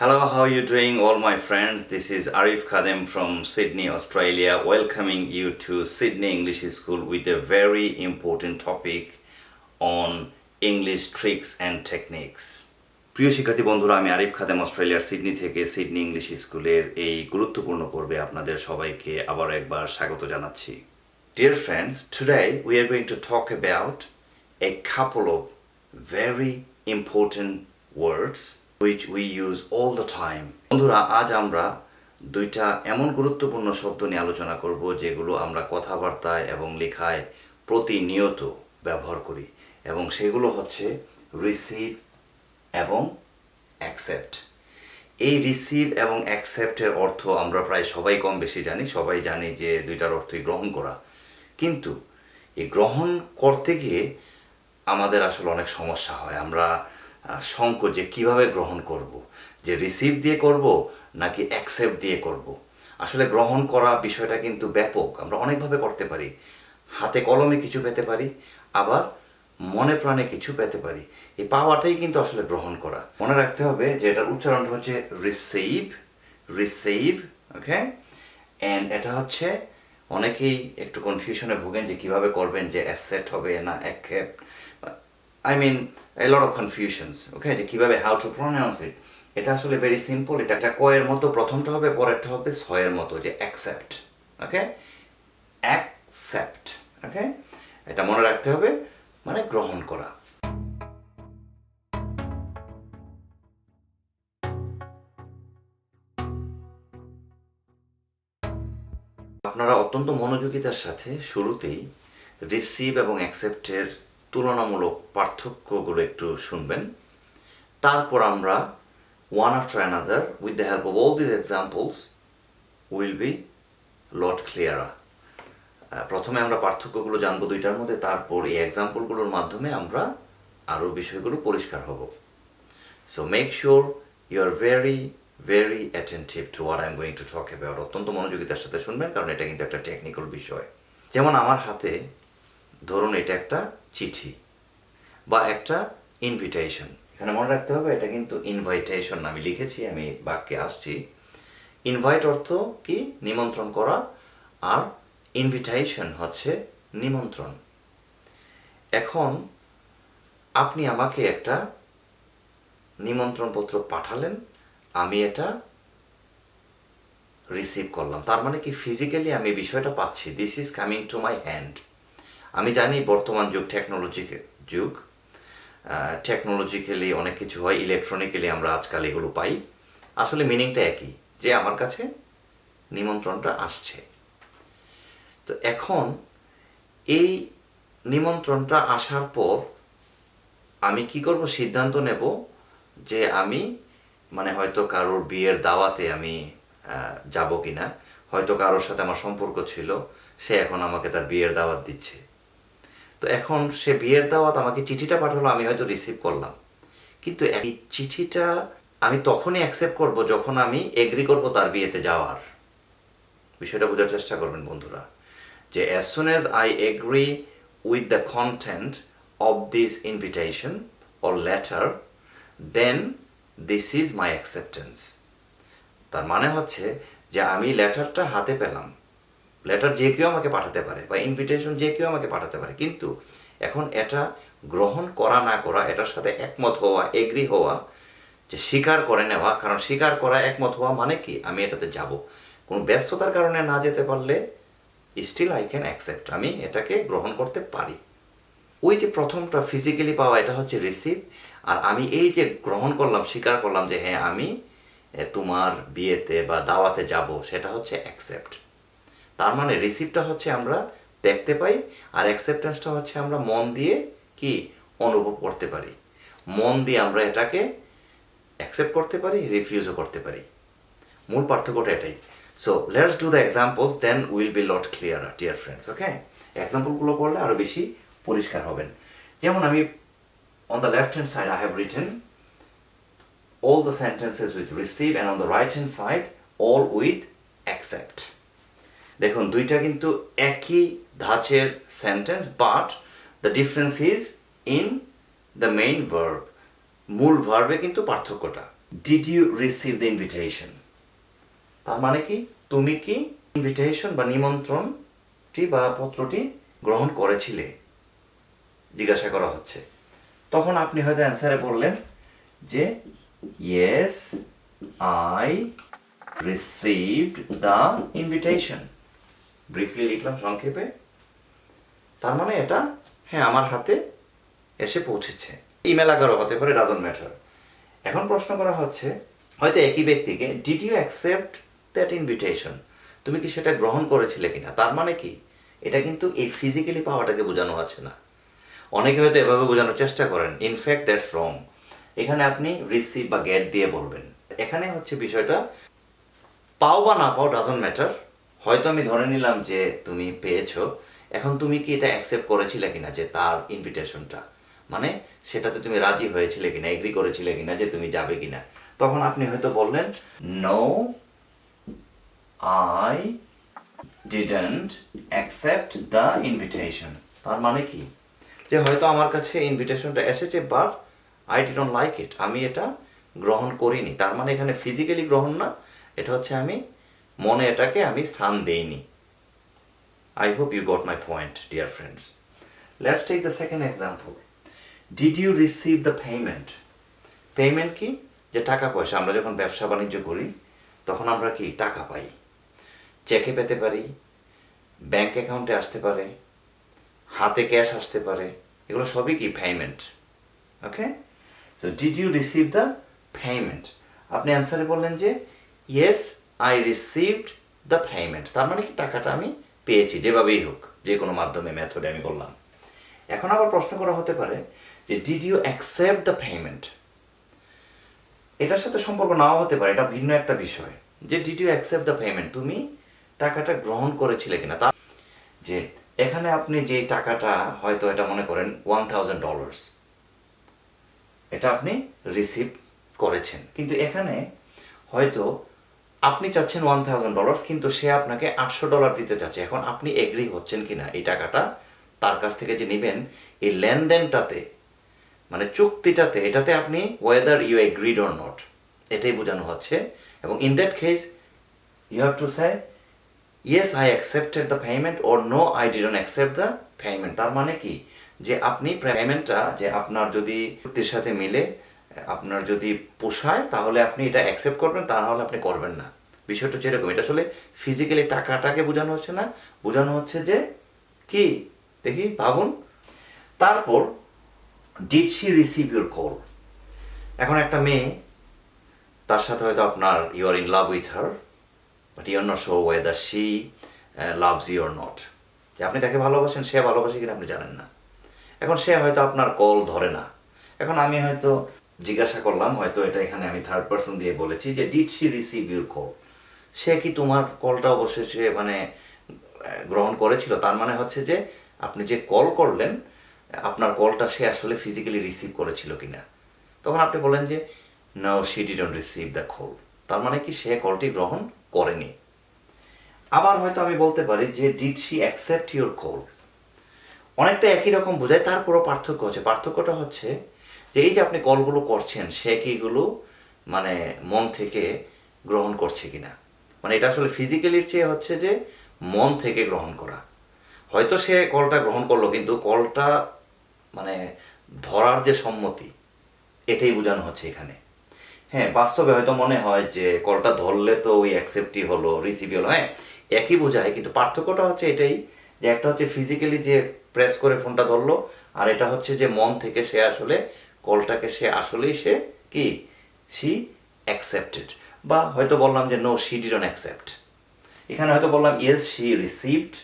Hello, how are you doing, all my friends? This is Arif Khadem from Sydney, Australia, welcoming you to Sydney English School with a very important topic on English tricks and techniques. প্রিয় শিক্ষার্থী বন্ধুরা আমি আরিফ খাদেম অস্ট্রেলিয়ার Sydney থেকে Sydney English স্কুলের এই গুরুত্বপূর্ণ পর্বে আপনাদের সবাইকে আবার একবার স্বাগত জানাচ্ছি Dear friends, today we are going to talk about a couple of very important words which we use all the time. বন্ধুরা, আজ আমরা দুইটা এমন গুরুত্বপূর্ণ শব্দ নিয়ে আলোচনা করব যেগুলো আমরা কথাবার্তায় এবং লেখায় প্রতিনিয়ত ব্যবহার করি, এবং সেগুলো হচ্ছে রিসিভ এবং অ্যাকসেপ্ট এই রিসিভ এবং অ্যাকসেপ্টের অর্থ আমরা প্রায় সবাই কম বেশি জানি, সবাই জানি যে দুইটার অর্থই গ্রহণ করা। কিন্তু এই গ্রহণ করতে গিয়ে আমাদের আসলে অনেক সমস্যা হয়। আমরা সংকোচ যে কীভাবে গ্রহণ করব? যে রিসিভ দিয়ে করব নাকি অ্যাকসেপ্ট দিয়ে করব? আসলে গ্রহণ করা বিষয়টা কিন্তু ব্যাপক। আমরা অনেকভাবে করতে পারি। হাতে কলমে কিছু পেতে পারি, আবার মনে প্রাণে কিছু পেতে পারি। এই পাওয়াটাই কিন্তু আসলে গ্রহণ করা। মনে রাখতে হবে যে এটার উচ্চারণটা হচ্ছে রিসিভ রিসিভ ওকে অ্যান্ড এটা হচ্ছে অনেকেই একটু কনফিউশনে ভোগেন যে কীভাবে করবেন, যে অ্যাসেট হবে না accept I mean a lot of confusions okay যে কীভাবে হাউ টু প্রনাউন্স ইট এটা আসলে ভেরি সিম্পল এটা একটা কয়ের মতো, প্রথমটা হবে, পরেরটা হবে ছয়ের মতো, যে অ্যাকসেপ্ট ওকে অ্যাকসেপ্ট ওকে এটা মনে রাখতে হবে মানে গ্রহণ করা। আপনারা অত্যন্ত মনোযোগিতার সাথে শুরুতেই রিসিভ এবং অ্যাকসেপ্টের তুলনামূলক পার্থক্যগুলো একটু শুনবেন। তারপর আমরা one after another with the help of all this examples will be lot clearer প্রথমে আমরা পার্থক্যগুলো জানব দুইটার মধ্যে, তারপর এই এক্সাম্পলগুলোর মাধ্যমে আমরা আরও বিষয়গুলো পরিষ্কার হব। So make sure you are very very attentive to what I am going to talk about অত্যন্ত মনোযোগিতার সাথে শুনবেন, কারণ এটা কিন্তু একটা টেকনিক্যাল বিষয়। যেমন আমার হাতে ধরুন এটা একটা চিঠি বা একটা ইনভিটেশন এখানে মনে রাখতে হবে, এটা কিন্তু ইনভাইটেশন আমি লিখেছি, আমি বাক্যে আসছি। ইনভাইট অর্থ কি? নিমন্ত্রণ করা। আর ইনভিটেশন হচ্ছে নিমন্ত্রণ। এখন আপনি আমাকে একটা নিমন্ত্রণপত্র পাঠালেন, আমি এটা রিসিভ করলাম। তার মানে কি ফিজিক্যালি আমি বিষয়টা পাচ্ছি। This is coming to my hand আমি জানি বর্তমান যুগ টেকনোলজি যুগ টেকনোলজিক্যালি অনেক কিছু হয় ইলেকট্রনিক্যালি আমরা আজকাল এগুলো পাই। আসলে মিনিংটা একই, যে আমার কাছে নিমন্ত্রণটা আসছে। তো এখন এই নিমন্ত্রণটা আসার পর আমি কি করব? সিদ্ধান্ত নেব যে আমি মানে হয়তো কারোর বিয়ের দাওয়াতে আমি যাব কি না হয়তো কারোর সাথে আমার সম্পর্ক ছিল, সে এখন আমাকে তার বিয়ের দাওয়াত দিচ্ছে। তো এখন সে বিয়ের দাওয়াত আমাকে চিঠিটা পাঠালো, আমি হয়তো রিসিভ করলাম। কিন্তু এই চিঠিটা আমি তখনই অ্যাকসেপ্ট করব যখন আমি এগ্রি করব তার বিয়েতে যাওয়ার। বিষয়টা বোঝার চেষ্টা করবেন বন্ধুরা, যে as soon as I agree with the content of this invitation or letter then this is my acceptance তার মানে হচ্ছে যে আমি লেটারটা হাতে পেলাম। লেটার যে কেউ আমাকে পাঠাতে পারে বা ইনভিটেশন যে কেউ আমাকে পাঠাতে পারে। কিন্তু এখন এটা গ্রহণ করা না করা, এটার সাথে একমত হওয়া এগ্রি হওয়া, যে স্বীকার করে নেওয়া, কারণ স্বীকার করা একমত হওয়া মানে কি? আমি এটাতে যাব। কোনো ব্যস্ততার কারণে না যেতে পারলে স্টিল আই ক্যান অ্যাকসেপ্ট আমি এটাকে গ্রহণ করতে পারি। ওই যে প্রথমটা ফিজিক্যালি পাওয়া, এটা হচ্ছে রিসিভ আর আমি এই যে গ্রহণ করলাম, স্বীকার করলাম যে হ্যাঁ আমি তোমার বিয়েতে বা দাওয়াতে যাব, সেটা হচ্ছে অ্যাকসেপ্ট তার মানে রিসিভটা হচ্ছে আমরা দেখতে পাই আর অ্যাকসেপ্টেন্সটা হচ্ছে আমরা মন দিয়ে কি অনুভব করতে পারি। মন দিয়ে আমরা এটাকে অ্যাকসেপ্ট করতে পারি রিফিউজও করতে পারি। মূল পার্থক্যটা এটাই। So let's do the examples then will be lot clear dear friends okay এক্সাম্পলগুলো পড়লে আরও বেশি পরিষ্কার হবেন। যেমন আমি on the left hand side I have written all the sentences with receive and on the right hand side, all with accept দেখুন, দুইটা কিন্তু একই ধাঁচের sentence but the difference is in the main verb মূল ভার্বে কিন্তু পার্থক্যটা। Did you receive the invitation তার মানে কি? তুমি কি ইনভিটেশন বা নিমন্ত্রণটি বা পত্রটি গ্রহণ করেছিলে? জিজ্ঞাসা করা হচ্ছে। তখন আপনি হয়তো অ্যান্সারে বললেন যে yes I received the invitation briefly লিখলাম সংক্ষেপে। তার মানে এটা হ্যাঁ আমার হাতে এসে পৌঁছেছে। ইমেল আকারও হতে পারে ডাজন ম্যাটার এখন প্রশ্ন করা হচ্ছে, হয়তো একই ব্যক্তিকে did you accept that invitation তুমি কি সেটা গ্রহণ করেছিলে কিনা? তার মানে কি? এটা কিন্তু এই ফিজিক্যালি পাওয়াটাকে বোঝানো হচ্ছে না। অনেকে হয়তো এভাবে বোঝানোর চেষ্টা করেন ইনফ্যাক্ট দ্যাটস রং এখানে আপনি রিসিভ বা গেট দিয়ে বলবেন। এখানে হচ্ছে বিষয়টা, পাও বা না পাও ডাজন্ট ম্যাটার হয়তো আমি ধরে নিলাম যে তুমি পেয়েছ। এখন তুমি কি এটা অ্যাকসেপ্ট করেছিলে কিনা যে তার ইনভিটেশনটা মানে সেটাতে তুমি রাজি হয়েছিলে কিনা এগ্রি করেছিলে কিনা যে তুমি যাবে কিনা? তখন আপনি হয়তো বললেন no I didn't accept the invitation তার মানে কি? যে হয়তো আমার কাছে ইনভিটেশনটা এসেছে but I didn't like it আমি এটা গ্রহণ করিনি। তার মানে এখানে ফিজিক্যালি গ্রহণ না, এটা হচ্ছে আমি মনে এটাকে আমি স্থান দেইনি। I hope you got my point dear friends Let's take the second example did you receive the payment payment কি? যে টাকা পয়সা। আমরা যখন ব্যবসা বাণিজ্য করি, তখন আমরা কি? টাকা পাই। চেকে পেতে পারি, ব্যাংক অ্যাকাউন্টে আসতে পারে, হাতে ক্যাশ আসতে পারে। এগুলো সবই কি? Payment okay so did you receive the payment আপনি অ্যান্সারে বললেন যে yes I received the payment তার মানে কি? টাকাটা আমি পেয়েছি, যেভাবেই হোক, যে কোনো মাধ্যমে মেথডে আমি বললাম এখন আবার প্রশ্ন করা হতে পারে যে did you accept the payment এটার সাথে সম্পর্ক নাও হতে পারে, এটা ভিন্ন একটা বিষয়। যে did you accept the payment তুমি টাকাটা গ্রহণ করেছিলে কিনা? তা যে, এখানে আপনি যে টাকাটা হয়তো এটা মনে করেন ওয়ান থাউজেন্ড ডলার্স এটা আপনি রিসিভ করেছেন। কিন্তু এখানে হয়তো আপনি চাচ্ছেন ওয়ান থাউজেন্ড ডলার্স কিন্তু সে আপনাকে আটশো ডলার দিতে চাচ্ছে। এখন আপনি এগ্রি হচ্ছেন কিনা এই টাকাটা, তার কাছ থেকে যে নেবেন, এই লেনদেনটাতে মানে চুক্তিটাতে, এটাতে আপনি whether you agreed or not এটাই বোঝানো হচ্ছে। এবং in that case you have to say yes I accepted the payment or no I didn't accept the payment তার মানে কি? যে আপনি পেমেন্টটা যে আপনার যদি চুক্তির সাথে মিলে আপনার যদি পোষায়, তাহলে আপনি এটা অ্যাকসেপ্ট করবেন, তা নাহলে আপনি করবেন না। বিষয়টা হচ্ছে এরকম, এটা আসলে ফিজিক্যালি টাকাটাকে বোঝানো হচ্ছে না, বোঝানো হচ্ছে যে কি? দেখি, ভাবুন। তারপর did she receive your call এখন একটা মেয়ে, তার সাথে হয়তো আপনার you are in love with her but you are not sure whether she loves you or not যে আপনি তাকে ভালোবাসেন, সে ভালোবাসে কিনা আপনি জানেন না। এখন সে হয়তো আপনার কল ধরে না। এখন আমি হয়তো জিজ্ঞাসা করলাম, হয়তো এটা এখানে আমি থার্ড পার্সন দিয়ে বলেছি যে did she receive your call সে কি তোমার কলটা অবশেষে মানে গ্রহণ করেছিল? তার মানে হচ্ছে যে, আপনি যে কল করলেন, আপনার কলটা সে আসলে ফিজিক্যালি রিসিভ করেছিল কিনা? তখন আপনি বলেন যে no she didn't receive the call তার মানে কি সে কলটি গ্রহণ করেনি? আবার হয়তো আমি বলতে পারি যে did she accept your call অনেকটা একই রকম বোঝায় তারপরও পার্থক্য হচ্ছে, পার্থক্যটা হচ্ছে যে এই যে আপনি কলগুলো করছেন, সে কি এগুলো মানে মন থেকে গ্রহণ করছে কিনা? মানে এটা আসলে ফিজিক্যালির চেয়ে হচ্ছে যে মন থেকে গ্রহণ করা। হয়তো সে কলটা গ্রহণ করল, কিন্তু কলটা মানে ধরার যে সম্মতি, এটাই বোঝানো হচ্ছে এখানে। হ্যাঁ বাস্তবে হয়তো মনে হয় যে কলটা ধরলে তো ওই অ্যাকসেপ্টই হলো রিসিভই হলো হ্যাঁ একই বোঝায়, কিন্তু পার্থক্যটা হচ্ছে এটাই যে একটা হচ্ছে ফিজিক্যালি যে প্রেস করে ফোনটা ধরলো, আর এটা হচ্ছে যে মন থেকে সে আসলে কলটাকে সে আসলেই সে কি? সি অ্যাকসেপ্টেড বা হয়তো বললাম যে নো শি ডিডন্ট অ্যাকসেপ্ট এখানে হয়তো বললাম yes she received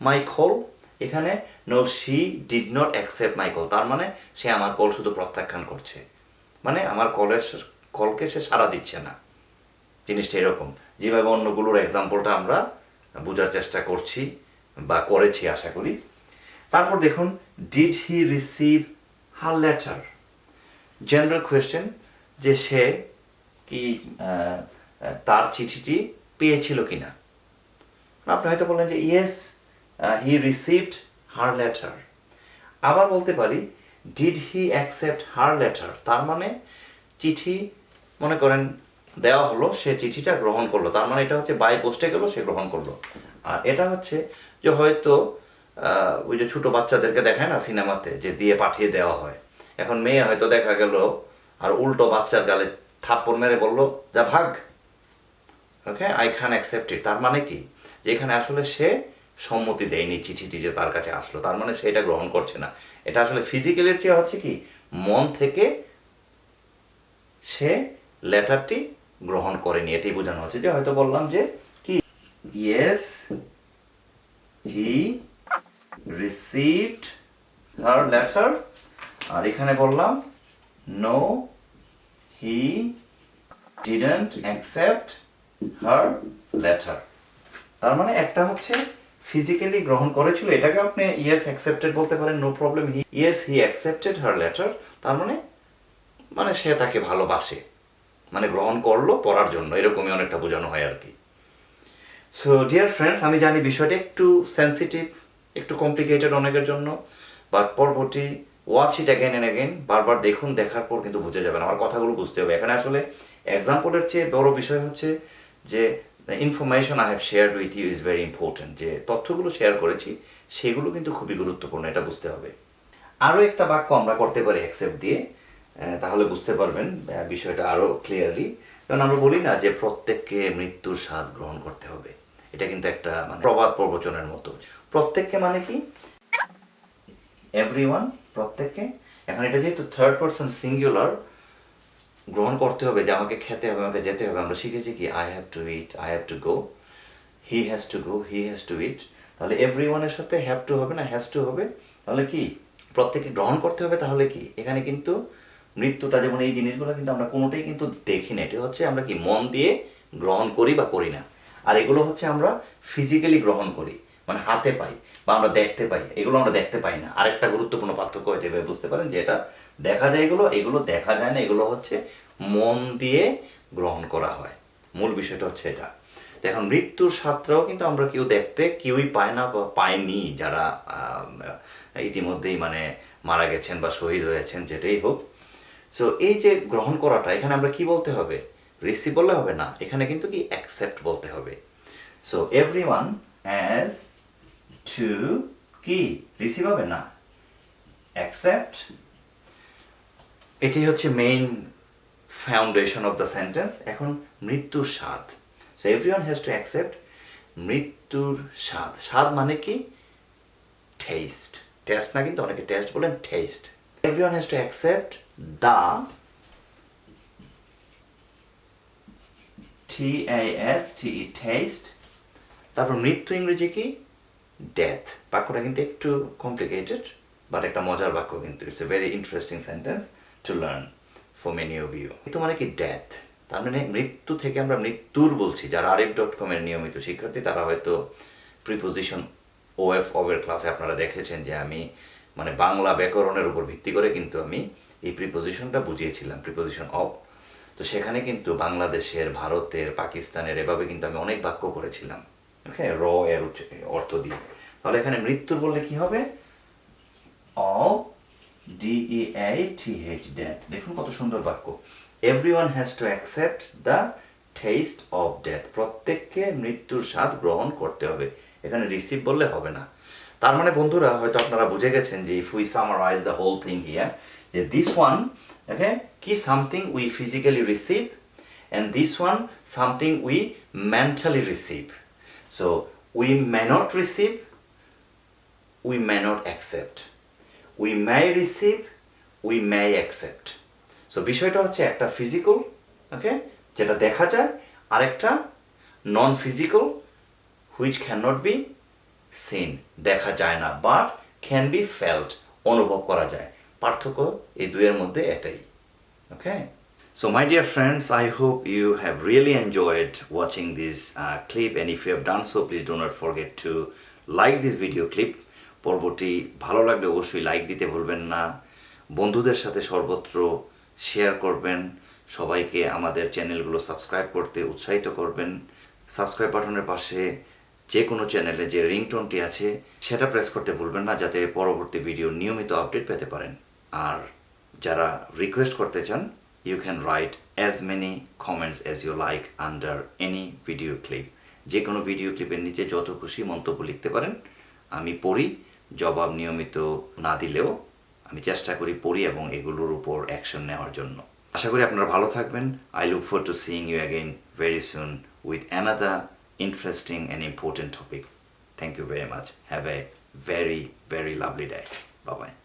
my call এখানে no she did not accept my call তার মানে সে আমার কল শুধু প্রত্যাখ্যান করছে। মানে আমার কলের কলকে সে সাড়া দিচ্ছে না। জিনিসটা এরকম। যেভাবে অন্যগুলোর এক্সাম্পলটা আমরা বোঝার চেষ্টা করছি বা করেছি, আশা করি। তারপর দেখুন did he receive her letter general question যে সে কি তার চিঠিটি পেয়েছিল কি না আপনি হয়তো বললেন যে yes he received her letter আবার বলতে পারি did he accept her letter তার মানে চিঠি, মনে করেন, দেওয়া হলো, সে চিঠিটা গ্রহণ করল। তার মানে এটা হচ্ছে বাই পোস্টে গেলো, সে গ্রহণ করল। আর এটা হচ্ছে যে হয়তো ওই যে ছোটো বাচ্চাদেরকে দেখায় না সিনেমাতে, যে দিয়ে পাঠিয়ে দেওয়া হয়। এখন মেয়ে হয়তো দেখা গেল আর উল্টো বাচ্চার গালে থাপ্পড় মেরে বলল, যা ভাগ। ওকে আই খান অ্যাকসেপ্ট তার মানে কি? যে এখানে আসলে সে সম্মতি দেয়নি চিঠিটি যে তার কাছে আসলো। তার মানে সে এটা গ্রহণ করছে না। এটা আসলে ফিজিক্যালের চেয়ে হচ্ছে কি? মন থেকে সে লেটারটি গ্রহণ করেনি। এটাই বোঝানো হচ্ছে যে হয়তো বললাম যে কি? Yes he received her letter আর এখানে বললাম no he didn't accept her letter. তার মানে একটা হচ্ছে ফিজিক্যালি গ্রহণ করেছিল, এটাকে আপনি ইয়েস অ্যাকসেপ্টেড বলতে পারেন no problem he yes he accepted her letter তার মানে মানে সে তাকে ভালোবাসে মানে গ্রহণ করল পড়ার জন্য, এরকমই অনেকটা বোঝানো হয় আর কি। সো ডিয়ার ফ্রেন্ডস আমি জানি বিষয়টা একটু সেন্সিটিভ একটু কমপ্লিকেটেড অনেকের জন্য বাট পরবর্তী watch it again and again বারবার দেখুন, দেখার পর কিন্তু বুঝে যাবেন। আমার কথাগুলো বুঝতে হবে। এখানে আসলে এক্সাম্পলের চেয়ে বড় বিষয় হচ্ছে যে information I have share with you is very important যে তথ্যগুলো শেয়ার করেছি, সেগুলো কিন্তু খুবই গুরুত্বপূর্ণ, এটা বুঝতে হবে। আরও একটা বাক্য আমরা করতে পারি অ্যাকসেপ্ট দিয়ে। তাহলে বুঝতে পারবেন বিষয়টা আরও ক্লিয়ারলি কারণ আমরা বলি না যে প্রত্যেককে মৃত্যুর স্বাদ গ্রহণ করতে হবে। এটা কিন্তু একটা মানে প্রবাদ প্রবচনের মতো। প্রত্যেককে মানে কি? এভরিওয়ান প্রত্যেককে। এখন এটা যেহেতু থার্ড পার্সন সিঙ্গুলার গ্রহণ করতে হবে, যে আমাকে খেতে হবে, আমাকে যেতে হবে। আমরা শিখেছি কি I have to eat I have to go he has to go he has to eat তাহলে এভরি ওয়ানের সাথে হ্যাভ টু হবে না হ্যাজ টু হবে। তাহলে কি? প্রত্যেকে গ্রহণ করতে হবে, তাহলে কি? এখানে কিন্তু মৃত্যুটা, যেমন এই জিনিসগুলো কিন্তু আমরা কোনোটাই কিন্তু দেখি না। এটা হচ্ছে আমরা কি, মন দিয়ে গ্রহণ করি বা করি না। আর এগুলো হচ্ছে আমরা ফিজিক্যালি গ্রহণ করি। মানে হাতে পাই বা আমরা দেখতে পাই, এগুলো আমরা দেখতে পাই না। আরেকটা গুরুত্বপূর্ণ পার্থক্য হতে হবে বুঝতে পারেন যে এটা দেখা যায় এগুলো এগুলো দেখা যায় না, এগুলো হচ্ছে মন দিয়ে গ্রহণ করা হয়। মূল বিষয়টা হচ্ছে এটা। এখন মৃত্যুর স্বাদটাও কিন্তু আমরা কেউ দেখতে, কেউই পায় না বা পায়নি যারা ইতিমধ্যেই মানে মারা গেছেন বা শহীদ হয়েছেন, যেটাই হোক। সো এই যে গ্রহণ করাটা, এখানে আমরা কি বলতে হবে? রিসিভ বললে হবে না, এখানে কিন্তু কি অ্যাকসেপ্ট বলতে হবে। So every one as to কি? রিসিভ হবে? না। অ্যাকসেপ্ট এটি হচ্ছে main foundation of the sentence এখন মৃত্যুর স্বাদ। So everyone has to accept মৃত্যুর স্বাদ। স্বাদ মানে কি? টেস্ট টেস্ট না কিন্তু অনেকে টেস্ট বলেন taste everyone has to accept the T A S T taste তারপর মৃত্যু ইংরেজি কি? ডেথ বাক্যটা কিন্তু একটু কমপ্লিকেটেড বাট একটা মজার বাক্য কিন্তু। It's a very interesting sentence to learn for many of you মৃত্যু মানে কি ডেথ তার মানে মৃত্যু থেকে আমরা মৃত্যুর বলছি। যারা আরেফ ডট কমের নিয়মিত শিক্ষার্থী, তারা হয়তো প্রিপোজিশন ও এফ অবের ক্লাসে আপনারা দেখেছেন যে আমি মানে বাংলা ব্যাকরণের উপর ভিত্তি করে কিন্তু আমি এই প্রিপোজিশনটা বুঝিয়েছিলাম প্রিপোজিশন অফ তো সেখানে কিন্তু বাংলাদেশের, ভারতের, পাকিস্তানের, এভাবে কিন্তু আমি অনেক বাক্য করেছিলাম। ওকে, র এর অর্থ দিয়ে। তাহলে এখানে মৃত্যুর বললে কি হবে? অ D E A T H death দেখুন কত সুন্দর বাক্য। Everyone has to accept the taste of death প্রত্যেককে মৃত্যুর স্বাদ গ্রহণ করতে হবে। এখানে রিসিভ বললে হবে না। তার মানে বন্ধুরা, হয়তো আপনারা বুঝে গেছেন যে if we summarise the whole thing here যে দিস ওয়ান ওকে কি something we physically receive and this one something we mentally receive so, we may not receive, we may not accept. We may receive, we may accept. So, বিষয়টা হচ্ছে একটা physical okay যেটা দেখা যায়, আরেকটা non physical which can not be seen দেখা যায় না বাট ক্যান বি ফেল্ট অনুভব করা যায়। পার্থক্য এই দুইয়ের মধ্যে এটাই, Okay. So, my dear friends, I hope you have really enjoyed watching this uh, clip. And if you have done so, please do not forget to like this video clip. পর্বটি ভালো লাগলে অবশ্যই লাইক দিতে ভুলবেন না বন্ধুদের সাথে সর্বত্র শেয়ার করবেন সবাইকে আমাদের চ্যানেলগুলো সাবস্ক্রাইব করতে উৎসাহিত করবেন সাবস্ক্রাইব বাটনের পাশে যে কোনো চ্যানেলে যে রিংটোনটি আছে সেটা প্রেস করতে ভুলবেন না যাতে পরবর্তী ভিডিও নিয়মিত আপডেট পেতে পারেন আর যারা রিকোয়েস্ট করতে চান you can write as many comments as you like under any video clip. যে কোনো ভিডিও ক্লিপের নিচে যত খুশি মন্তব্য লিখতে পারেন। আমি পড়ি জবাব নিয়মিত না দিলেও আমি চেষ্টা করি পড়ি এবং এগুলোর উপর অ্যাকশন নেওয়ার জন্য। আশা করি আপনারা ভালো থাকবেন। I look for to seeing you again very soon with another interesting and important topic thank you very much have a very, very lovely. Bye bye.